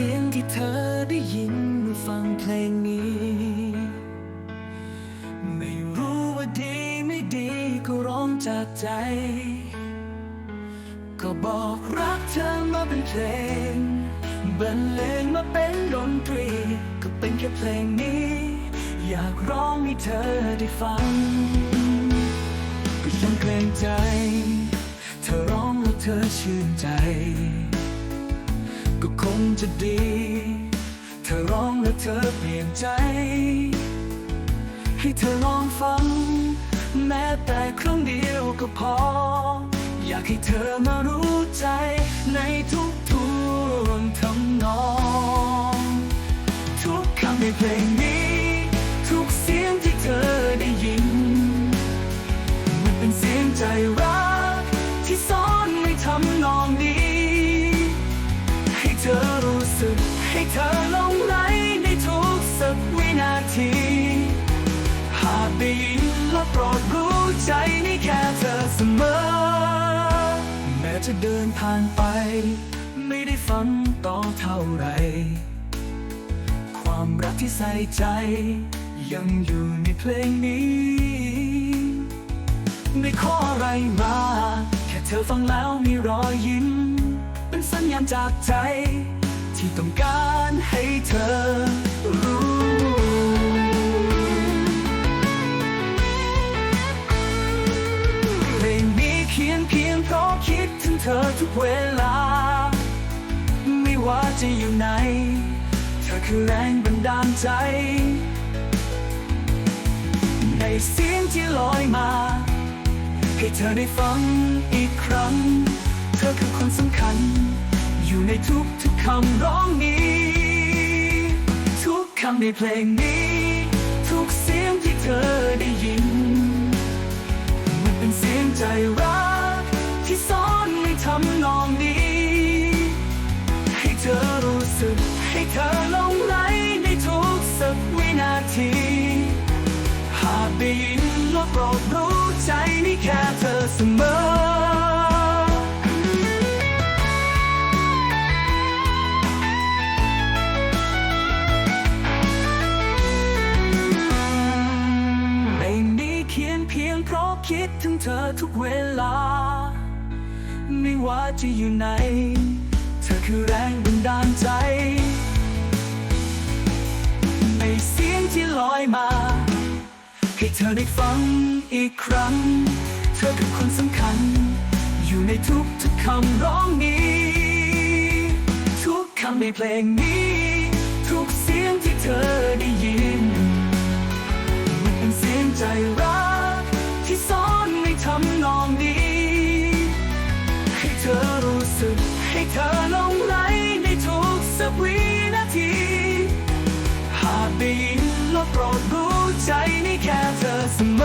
สียงที่เธอได้ยินเมื่อฟังเพลงนี้ ไม่รู้ว่าดีไม่ดีก็ร้องจากใจ ก็บอกรักเธอมาเป็นเพลงบรรเลงมาเป็นดนตรี ก็เป็นแค่เพลงนี้ อยากร้องให้เธอได้ฟัง ก็ยังเกรงใจ เธอร้องแล้วเธอชื่นใจ งจะดี เธอร้องและเธอเปลี่ยนใจ ให้เธอลองฟัง แม้แต่ครั้งเดียวก็พอ อยากให้เธอมารู้ใจ ได้ยินและโปรดรู้ใจนี่แค่เธอเสมอ แม้จะเดินผ่านไป ไม่ได้ฝันต่อเท่าไร ความรักที่ใส่ใจ ยังอยู่ในเพลงนี้ ไม่ขออะไรมา แค่เธอฟังแล้วมีรอยยิ้ม เป็นสัญญาณจากใจ ที่ต้องการให้เธอรู้ เวลา ไม่ว่าจะอยู่ไหนเธอคือแรงบันดาลใจ ในเสียงที่ลอยมา ให้เธอได้ฟังอีกครั้ง เธอคือคนสำคัญ อยู่ในทุกทุกๆคำร้องนี้ ทุกคำในเพลงนี้ ทุกเสียงที่เธอได้ยิน มันเป็นเสียงใจรัก ที หากได้ยินและโปรดรู้ใจนี่แค่เธอเสมอเพลงนี้เขียนเพียงเพราะคิดถึงเธอทุกเวลา ไม่ว่าจะอยู่ไหน เธอคือแรงบัน มา ให้เธอได้ฟังอีกครั้ง เธอคือคนสำคัญ อยู่ในทุกทุกๆคำร้องนี้ ทุกคำในเพลงนี้ ทุกเสียงที่เธอได้ยิน มันเป็นเสียงใจรัก ที่สอนในทำนองนี้ ให้เธอรู้สึกให้เธอลง Kaiser zum